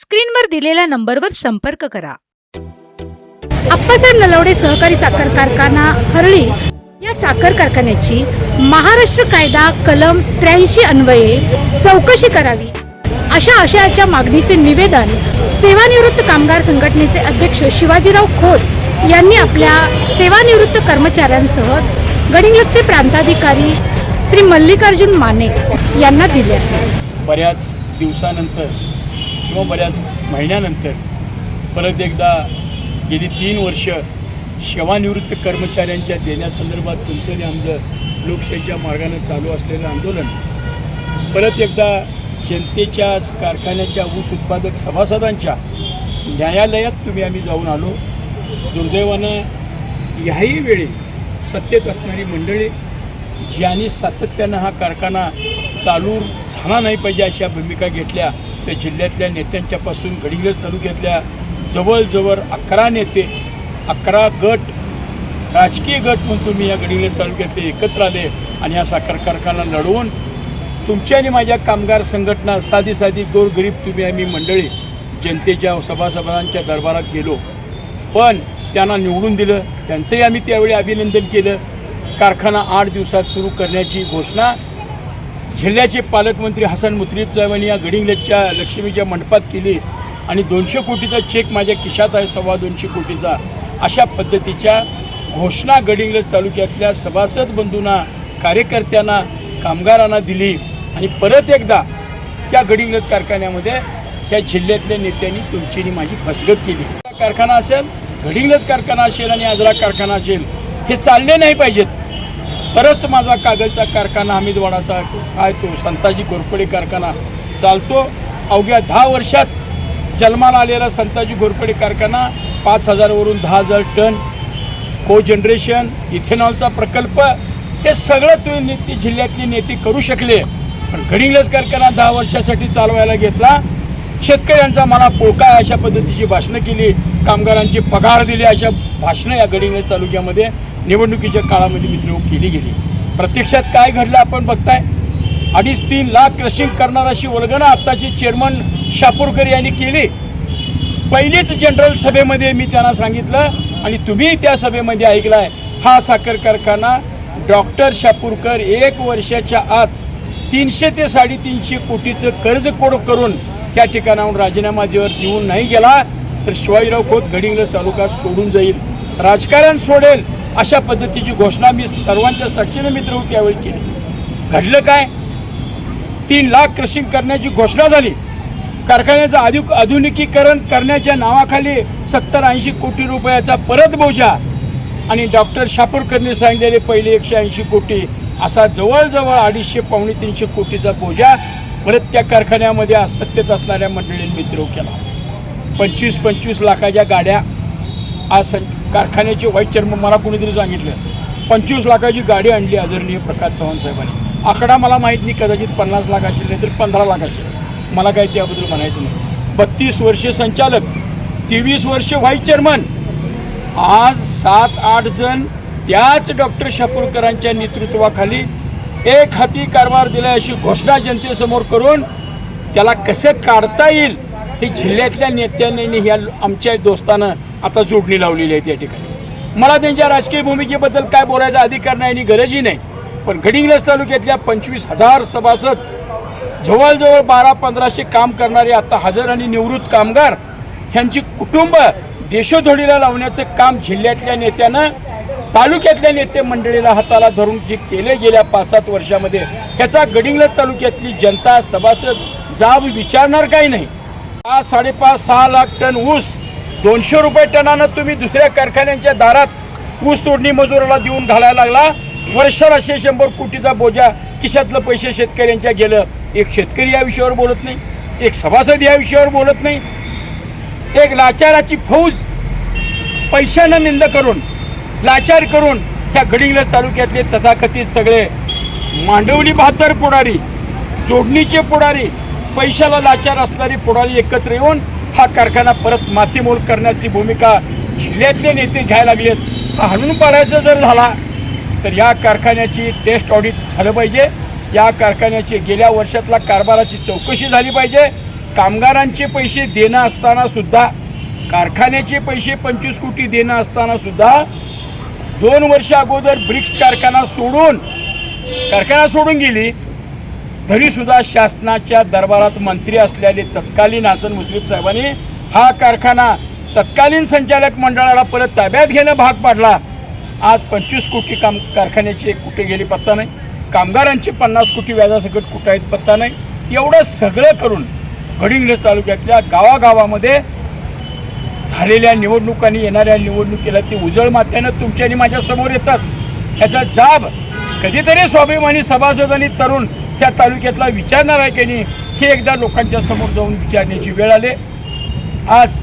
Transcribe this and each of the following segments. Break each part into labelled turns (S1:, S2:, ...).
S1: स्क्रीनवर दिलेल्या नंबरवर संपर्क करा.
S2: आप्पासाहेब नलवडे सहकारी साखर कारखाना हरळी. या साखर कारखान्याची महाराष्ट्र कायदा कलम त्र्याऐंशी अन्वये चौकशी करावी. अशा आशयाच्या मागणीचे निवेदन सेवानिवृत्त कामगार संघटनेचे अध्यक्ष शिवाजीराव खोत यांनी आपल्या सेवानिवृत्त कर्मचाऱ्यांसह गडिंग्लजचे प्रांताधिकारी श्री मल्लिकार्जुन माने यांना दिले. आहे
S3: बऱ्याच दिवसानंतर किंवा बऱ्याच महिन्यानंतर परत एकदा गेली तीन वर्ष सेवानिवृत्त कर्मचाऱ्यांच्या देण्यासंदर्भात तुमचं आणि आमचं लोकशाहीच्या मार्गाने चालू असलेलं आंदोलन परत एकदा जनतेच्या कारखान्याच्या ऊस उत्पादक सभासदांच्या न्यायालयात तुम्ही आम्ही जाऊन आलो. दुर्दैवानं ह्याही वेळी सत्तेत असणारी मंडळी ज्याने सातत्यानं हा कारखाना चालू झाला नाही पाहिजे अशा भूमिका घेतल्या त्या जिल्ह्यातल्या नेत्यांच्यापासून गडिंगज तालुक्यातल्या जवळजवळ अकरा नेते अकरा गट राजकीय गट म्हणून तुम्ही या गडिंगज तालुक्यातले एकत्र आले आणि हा साखर कारखाना लढवून तुमच्या आणि माझ्या कामगार संघटना साधी साधी गोरगरीब तुम्ही आम्ही मंडळी जनतेच्या सभासभांच्या दरबारात गेलो. पण त्यांना निवडून दिलं त्यांचंही आम्ही त्यावेळी अभिनंदन केलं. कारखाना आठ दिवसात सुरू करण्याची घोषणा. जिल्ह्याचे पालकमंत्री हसन मुत्रीफ साहेबांनी या गडिंग्लजच्या लक्ष्मीच्या मंडपात केली आणि दोनशे कोटीचा चेक माझ्या खिशात आहे सव्वा दोनशे कोटीचा. अशा पद्धतीच्या घोषणा गडिंग्लज तालुक्यातल्या सभासद बंधूंना कार्यकर्त्यांना कामगारांना दिली आणि परत एकदा त्या गडिंग्लज कारखान्यामध्ये त्या जिल्ह्यातल्या नेत्यांनी तुमची आणि माझी फसगत केली. कारखाना असेल गडिंग्लज कारखाना असेल आणि आजरा कारखाना असेल हे चालले नाही पाहिजेत. तरच माझा कागदचा कारखाना हमीदवाडाचा काय तो संताजी घोरपडे कारखाना चालतो. अवघ्या दहा वर्षात जन्माला आलेला संताजी घोरपडे कारखाना पाच हजारवरून दहा हजार टन को जनरेशन इथेनॉलचा प्रकल्प हे सगळं तुम्ही नेते जिल्ह्यातली नेते करू शकले. पण गडिंग्लज कारखाना दहा वर्षासाठी चालवायला घेतला. शेतकऱ्यांचा मला पोळका अशा पद्धतीची भाषणं केली. कामगारांचे पगार दिले अशा भाषणं या गडिंग्लज तालुक्यामध्ये. निवडणुकीच्या काळामध्ये मित्र हो, केली गेली. प्रत्यक्षात काय घडलं आपण बघताय? अडीच तीन लाख क्रशिंग करणार अशी वल्गना आत्ताचे चेअरमन शापूरकर यांनी केली. पहिलीच जनरल सभेमध्ये मी त्यांना सांगितलं आणि तुम्ही त्या सभेमध्ये ऐकलाय. हा साखर कारखाना डॉक्टर शापूरकर एक वर्षाच्या आत तीनशे ते साडेतीनशे कोटीचं कर्ज कोड करून त्या ठिकाणाहून राजीनामा जेव्हा देऊन नाही गेला तर शिवाजीराव खोत गडिंग्लज तालुका सोडून जाईल. राजकारण सोडेल. अशा पद्धतीची घोषणा मी सर्वांच्या साक्षीने मित्र त्यावेळी केली. घडलं काय? तीन लाख क्रशिंग करण्याची घोषणा झाली. कारखान्याचं आधु आधुनिकीकरण करण्याच्या नावाखाली सत्तर ऐंशी कोटी रुपयाचा परत बोजा. आणि डॉक्टर शापूरकरने सांगितलेले पहिले एकशे ऐंशी कोटी असा जवळजवळ अडीचशे पावणे तीनशे कोटीचा बोजा परत त्या कारखान्यामध्ये सत्तेत असणाऱ्या मंडळींनी विद्रोह केला. पंचवीस पंचवीस लाखाच्या गाड्या आज सं कारखान्याचे व्हाईस चेअरमन मला कोणीतरी सांगितलं. पंचवीस लाखाची गाडी आणली आदरणीय प्रकाश चव्हाण साहेबांनी. आकडा मला माहीत नाही कदाचित पन्नास लाख असेल नाही तर पंधरा लाख असेल मला काही त्याबद्दल म्हणायचं नाही. बत्तीस वर्षे संचालक तेवीस वर्ष व्हाईस चेअरमन. आज सात आठ जण त्याच डॉक्टर शापूरकरांच्या नेतृत्वाखाली एक हाती कारभार दिला अशी घोषणा जनतेसमोर करून त्याला कसं काढता येईल हे जिल्ह्यातल्या नेत्यांनी ह्या आमच्या दोस्तानं आता जोडणी लावलेली आहे त्या ठिकाणी. मला त्यांच्या राजकीय भूमिकेबद्दल काय बोलायचा अधिकार नाही आणि गरजही नाही पण गडिंग्लस तालुक्यातल्या पंचवीस हजार सभासद जवळजवळ बारा पंधराशे काम करणारे आता हजर आणि निवृत्त कामगार ह्यांची कुटुंब देशोधडीला लावण्याचं काम जिल्ह्यातल्या नेत्यानं तालुक्यातल्या नेते मंडळीला हाताला धरून जे केले गेल्या पाच सात वर्षामध्ये ह्याचा गडिंग्लज तालुक्यातली जनता सभासद जाब विचारणार काही नाही. पाच साडेपाच सहा लाख टन ऊस दोनशे रुपये टनानं तुम्ही दुसऱ्या कारखान्यांच्या दारात ऊस तोडणी मजुराला देऊन घालायला लागला. वर्षाला शंभर कोटीचा बोजा खिशातलं पैसे शेतकऱ्यांच्या गेलं. एक शेतकरी या विषयावर बोलत नाही एक सभासद या विषयावर बोलत नाही. एक लाचाराची फौज पैशानं निंद करून लाचार करून ह्या गडिंगलज तालुक्यातले तथाकथित सगळे मांडवली बहादर पुढारी जोडणीचे पुढारी पैशाला लाचार असणारी पुढारी एकत्र येऊन हा कारखाना परत मातीमोल करण्याची भूमिका जिल्ह्यातले नेते घ्यायला लागलेत. आहेत हाणून पाडायचा जर झाला तर या कारखान्याची टेस्ट ऑडिट झालं पाहिजे. या कारखान्याची गेल्या वर्षातला कारभाराची चौकशी झाली पाहिजे. कामगारांचे पैसे देणं असताना सुद्धा कारखान्याचे पैसे पंचवीस कोटी देणं असताना सुद्धा दोन वर्ष अगोदर ब्रिक्स कारखाना सोडून कारखाना सोडून गेली तरीसुद्धा शासनाच्या दरबारात मंत्री असलेले तत्कालीन हसन मुश्रीफ साहेबांनी हा कारखाना तत्कालीन संचालक मंडळाला परत ताब्यात घेणं भाग पाडला. आज पंचवीस कोटी काम कारखान्याचे कुठे गेली पत्ता नाही. कामगारांची पन्नास कोटी व्याजासकट कुठं आहेत पत्ता नाही. एवढं सगळं करून गडिंग्लज तालुक्यातल्या गावागावामध्ये झालेल्या निवडणुकांनी येणाऱ्या निवडणुकीला ती उजळ मात्यानं तुमच्या आणि माझ्यासमोर येतात. ह्याचा जाब कधीतरी स्वाभिमानी सभासदांनी तरुण त्या तालुक्यातला विचारणार आहे की नाही हे एकदा लोकांच्या समोर जाऊन विचारण्याची वेळ आले. आज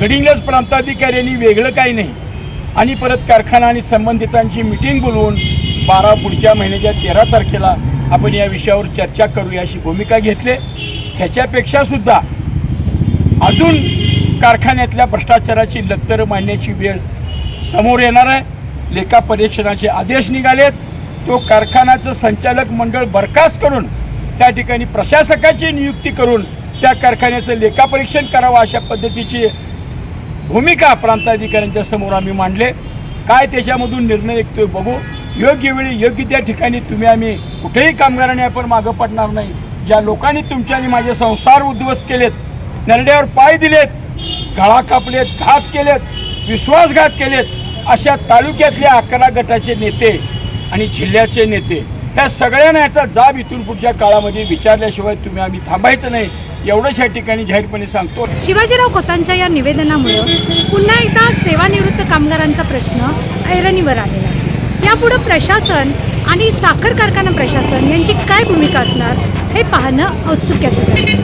S3: गडिंग्लज प्रांताधिकाऱ्यांनी वेगळं काही नाही आणि परत कारखाना आणि संबंधितांची मिटिंग बोलवून बारा पुढच्या महिन्याच्या तेरा तारखेला आपण या विषयावर चर्चा करूया अशी भूमिका घेतली. ह्याच्यापेक्षा सुद्धा अजून कारखान्यातल्या भ्रष्टाचाराची लत्तर मांडण्याची वेळ समोर येणार आहे. लेखा परीक्षणाचे आदेश निघालेत. तो कारखान्याचं संचालक मंडळ बरखास्त करून त्या ठिकाणी प्रशासकाची नियुक्ती करून त्या कारखान्याचं लेखापरीक्षण करावं अशा पद्धतीची भूमिका प्रांताधिकाऱ्यांच्या समोर आम्ही मांडले. काय त्याच्यामधून निर्णय निघतोय बघू. योग्य वेळी योग्य त्या ठिकाणी तुम्ही आम्ही कुठेही कामगारांनी आपण मागं पडणार नाही. ज्या लोकांनी तुमच्या आणि माझे संसार उद्ध्वस्त केलेत नरड्यावर पाय दिलेत गळा कापलेत घात केलेत विश्वासघात केलेत अशा तालुक्यातल्या अकरा गटाचे नेते आणि जिल्ह्याचे नेते ह्या सगळ्यांना याचा जाब इथून पुढच्या काळामध्ये विचारल्याशिवाय तुम्ही आम्ही थांबायचं नाही. एवढंच या ठिकाणी जाहीरपणे सांगतो.
S2: शिवाजीराव खोतांच्या या निवेदनामुळं पुन्हा एकदा सेवानिवृत्त कामगारांचा प्रश्न ऐरणीवर आलेला यापुढे यापुढं प्रशासन आणि साखर कारखाना प्रशासन यांची काय भूमिका असणार हे पाहणं औत्सुक्याचं आहे.